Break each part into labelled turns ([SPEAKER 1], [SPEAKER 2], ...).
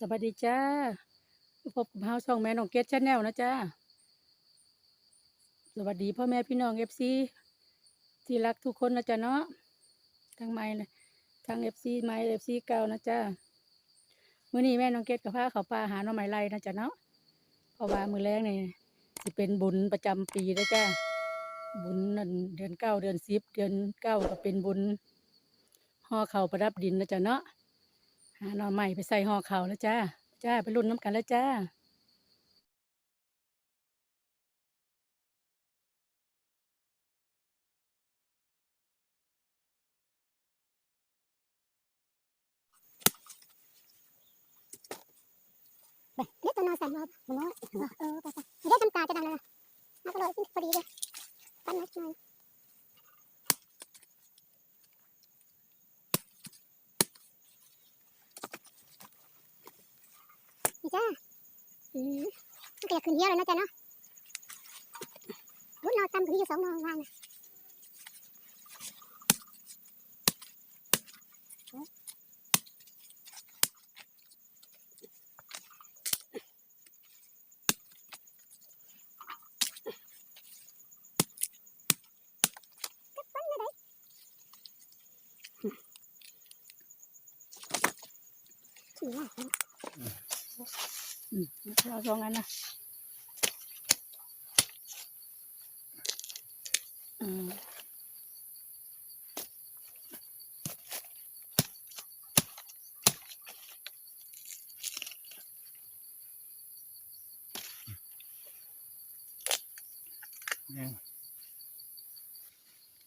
[SPEAKER 1] สวัสดีจ้าพบกับเฮาช่องแม่น้องเกดชาแนลนะจ้าสวัสดีพ่อแม่พี่น้องเอฟซีที่รักทุกคนนะจ๊ะเนาะทั้งไม้นะทั้งเอฟซีไม้เอฟซีเก่านะจ้ามื้อนี้แม่น้องเกดกับพาเขาป่าหาหน่อไม้ไรนะจ๊ะเนาะเพราะว่ามือแรกนี่สิเป็นบุญประจำปีนะจ้าบุญนั่นเดือนเก้าเดือนสิบเดือนเก้าก็เป็นบุญห่อเขาประดับดินนะจ๊ะเนาะ หาหน่อใหม่ไปใส่ห่อเขาแล้วจ้า จ้าไปรุ่นน้ำกันแล้วจ้า
[SPEAKER 2] ไปเรียกตัวนอนสั่นมามันน้อยเออไปไปเรียกทำตาจะดังเลยนะก็เลยพอดีเลยปั้นนัดหน่อยนี่จ้าอืมมันก็อยาก ขึ้นเยอะเลยนะจ๊ะเนาะรุ่นนอนซ้ำขึ้นอยู่สองนอนวาน
[SPEAKER 1] อืมเราสองอันนะอืม น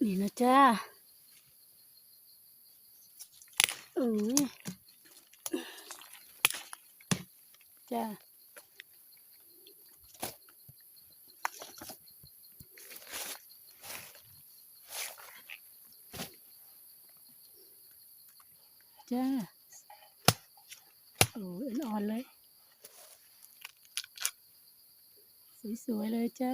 [SPEAKER 1] ี่นะจ้าอือจ้าจ้า โอ้ยอ่อนๆเลย ส วยๆเลยจ้า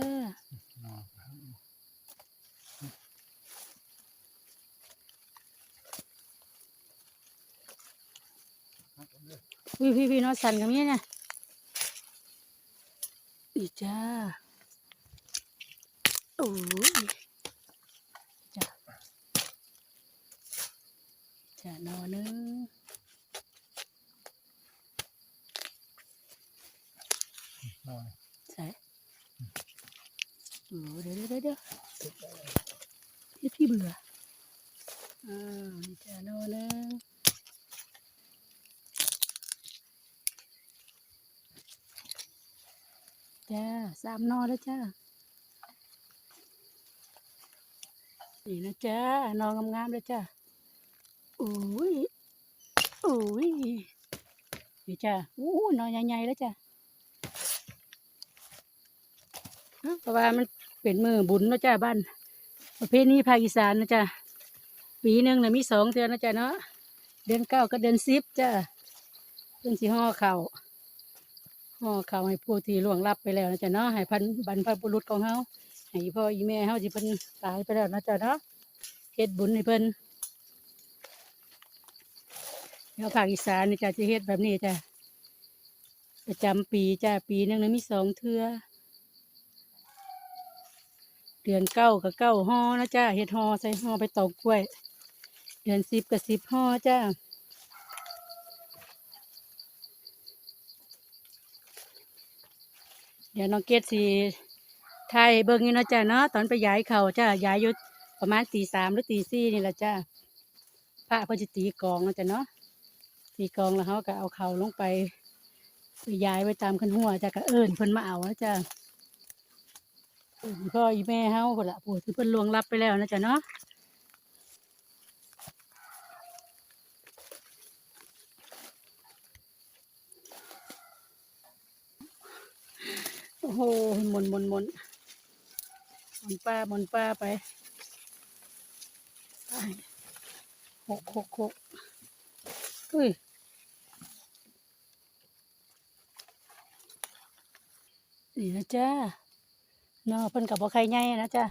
[SPEAKER 1] พี่พี่พี่น้องสันกับนี้นะอีจ้า โอ้ยจ้าจ้านอนนึงใส่ โอ้เดี๋ยวเดี๋ยวเดี๋ยวเดี๋ยวเฮ็ดพี่เบื่ออ่านี่จ้านอนนึงจ้าสามนอแล้วจ้า นี่นะจ้านอนงามๆเลยจ้าอุ้ยอุ้ยนี่จ้าอู้นอนใหญ่ๆแล้วจ้าฮะ เพราะว่ามันเป็นมือบุญนะจ้าบ้านประเพณีภาคอีสานนะจ้าปีหนึ่งนะมีสองเดือนนะจ้าเนาะเดือนเก้ากับเดือนสิบจ้าเพิ่งสิห่อเข่าห่อเข้าให้ผู้ที่ล่วงลับไปแล้วนะจ๊ะเนาะให้พันบรรพบุรุษของเฮาให้พ่ออีแม่เฮาที่เพิ่นตายไปแล้วนะจ๊ะเนาะเฮ็ดบุญให้เพิ่นแล้วภาคอีสานนี่จ้ะจะเฮ็ดแบบนี้จ้ะประจำปีจ้ะปีหนึงนะมีสองเทื่อ เดือนเก้ากับเก้าห่อนะจ้ะเฮ็ดห่อใส่ห่อไปตอกกล้วย เดือนสิบกับสิบห่อจ้ะเดี๋ยวน้องเกดสีไทยเบิ่งอยู่นะจ้ะเนาะตอนไปย้ายเขาจ้ะย้ายอยู่ประมาณตีสามหรือตีสี่นี่แหละจ้ะพระพจะตีกองนะจ้ะเนาะตีกองแล้วเขาก็เอาเขาลงไปไปย้ายไว้ตามขันหัวจ้ะก็เอิญเพิ่นมาเอานะจ้ะเอิ้น พ่ออีแม่เฮาคนละผู้ที่เพิ่นลวงลับไปแล้วนะจ้ะเนาะโอ้โหมนมนมนมนป้ามนป้าไปหกหกหกอุ้ยนี่นะจ้า เนาะเพิ่นกับบ่ใครใหญ่นะจ๊ะ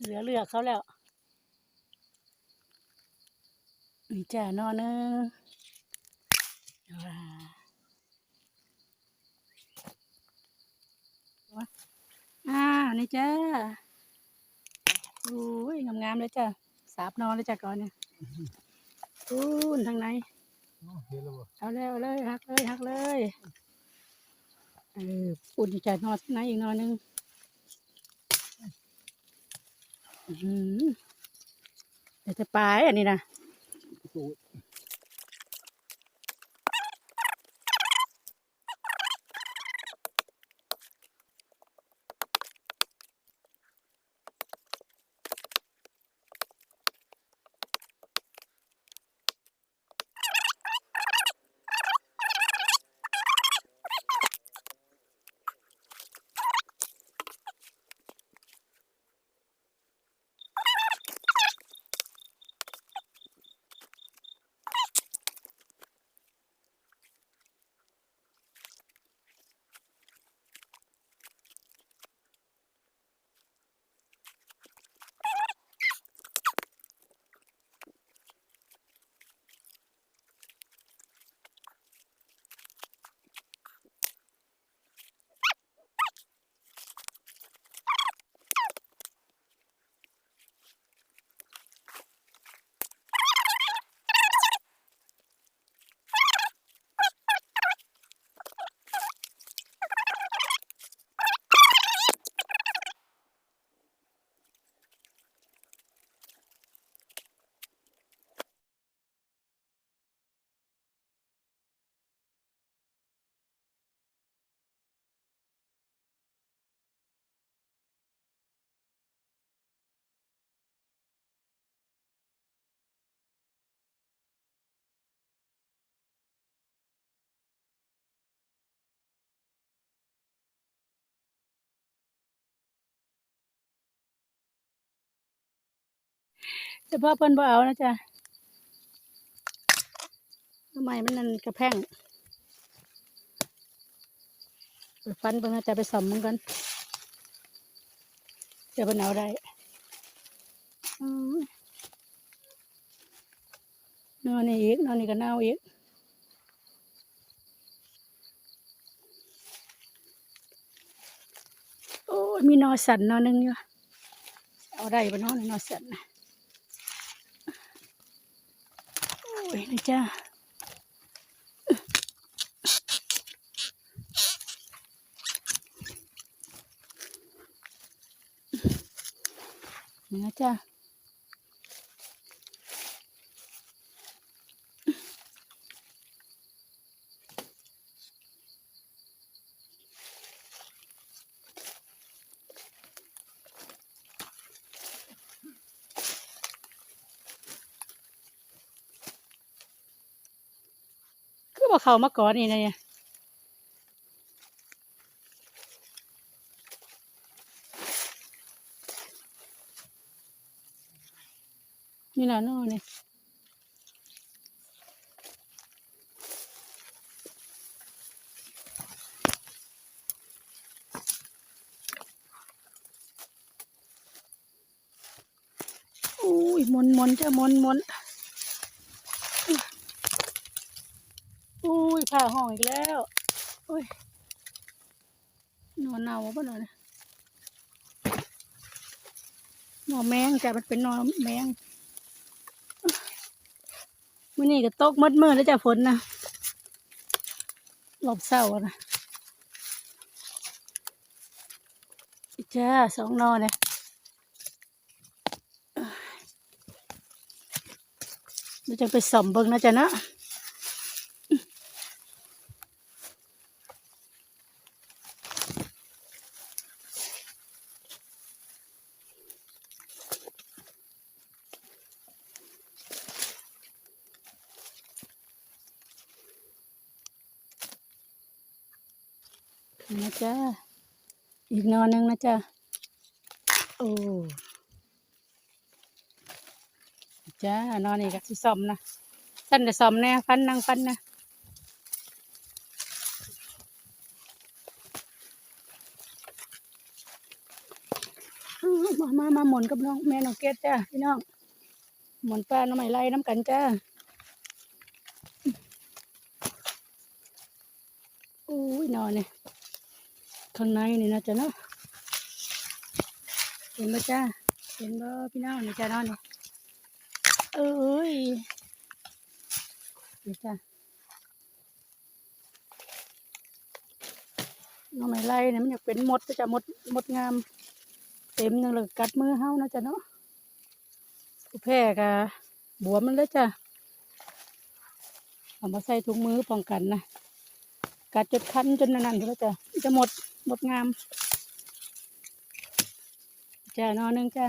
[SPEAKER 1] เหลือเลือกเขาแล้วนี่จ้ะนอนนึงอ่านี่จ้ะอู้ยงามๆเลยจ้ะสาบนอนเลยจ้ะก่อนเนี่ยอู้ทางไหน
[SPEAKER 3] เอาแล้ว
[SPEAKER 1] เลยฮักเลยฮักเลยเออปุ่นจะนอนไหนอีกนอนนึง เดี๋ยวจะปลายอันนี้นะ เฉพาะเพิ่นบ่เอานะจ๊ะทำไมมันนั่นกระแพงไปฟันเพิ่นะจะไปสอมมันกันเดี๋ยวเพิ่นเอาได้นอนนี่อีกนอนนี่ก็เน่าอีกโอ้ยมีนอสันนอนหนึงอยู่เอาได้ปนอนนอสันนะ โอ้ยนะจ้านี่นะจ้า คือว่าเขามาก่อนนี่นะเนี่ยนี่นะน่นนี่โอ้ยมนมนจะมนมนโอ้าห้องอีกแล้วโอ้ยนอนเน่าปะนอนหนอนแมงจ้ะมันเป็นหนอนแมงมื่อนี้ก็ตกมืดมืดแล้วจ้ะฝนนะรอบเศร้านะจ้าสองนอนเนี่ยเดี๋ยวจะไปส่อมเบิ่งนะจ๊ะนะ นะจ๊ะอีกนอนหนึ่งนะจ๊ะโอ้จ้านอนนี่ก็สิซ่อมนะสั้นจะซ่อมแน่ฟันนั่งฟันนะมามามาหมุนกับน้องแม่น้องเกดจ้าพี่น้องหมุนป้าน้องใหม่ไล่น้ำกันจ้าอุ้ยนอนเนี่ย ข้างในนี่นะจ๊ะเนาะเห็นบ่จ้าเห็นบ่พี่น้องนี่จ้านอนนี่เอ้ยนี่จ้าน้องไม่ไล่เนี่ยมันอยากเป็นมดก็จะมดมดงาม เต็มนึงเลยกัดมือเฮานะจ้ะเนาะผู้แพ้กะบวมมันเลยจ้ะเอามาใส่ถุงมือป้องกันนะกัดจนคันจนนั่นๆเลยจ้ะจะหมด หมดงามจ้านอนหนึงจ้า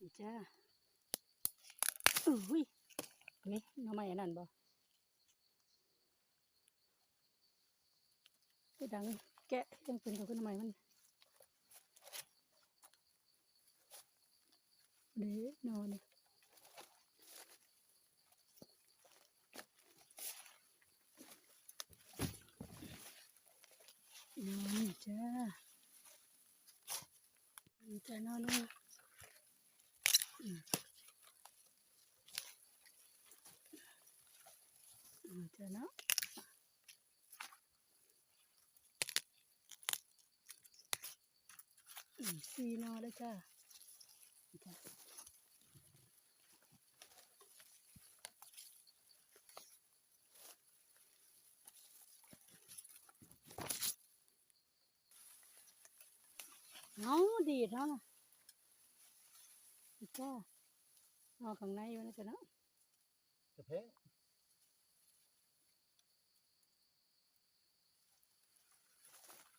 [SPEAKER 1] นี่จ้าอุ้ย นี่น้องไม่อันนั้นบ่ไปดังแกะยังเป็นตัวขึ้นใหม่มันเด้นอนเนี่ยนี่จ้านี่จ้านอนเลยอืมนี่จ้าเนาะ อืมซีนอเลยจ้าจ้ะเอาดีดเนาะนะนี่จ้าเอาข้างในอยู่นะจ๊ะเนาะ
[SPEAKER 3] กระเพง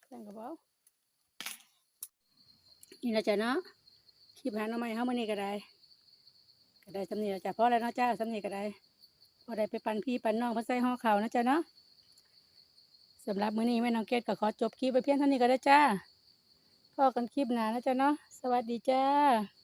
[SPEAKER 1] แข่งกับเบา นี่นะจ๊ะเนาะคลิปหาหน้องใหม่เฮามื้อนี้ก็ได้ก็ได้สำเนียงจ้ะพอแล้วเนาะจ้าสำเนียงก็ได้พอได้ไปปันพี่ปันน้องเพื่อใส่ห่อข้าวนะจ๊ะเนาะสำหรับมื้อนี้แม่น้องเกดก็ขอจบคลิปไปเพียงเท่านี้ก็ได้จ้าพอกันคลิปหน้านะจ๊ะเนาะสวัสดีจ้า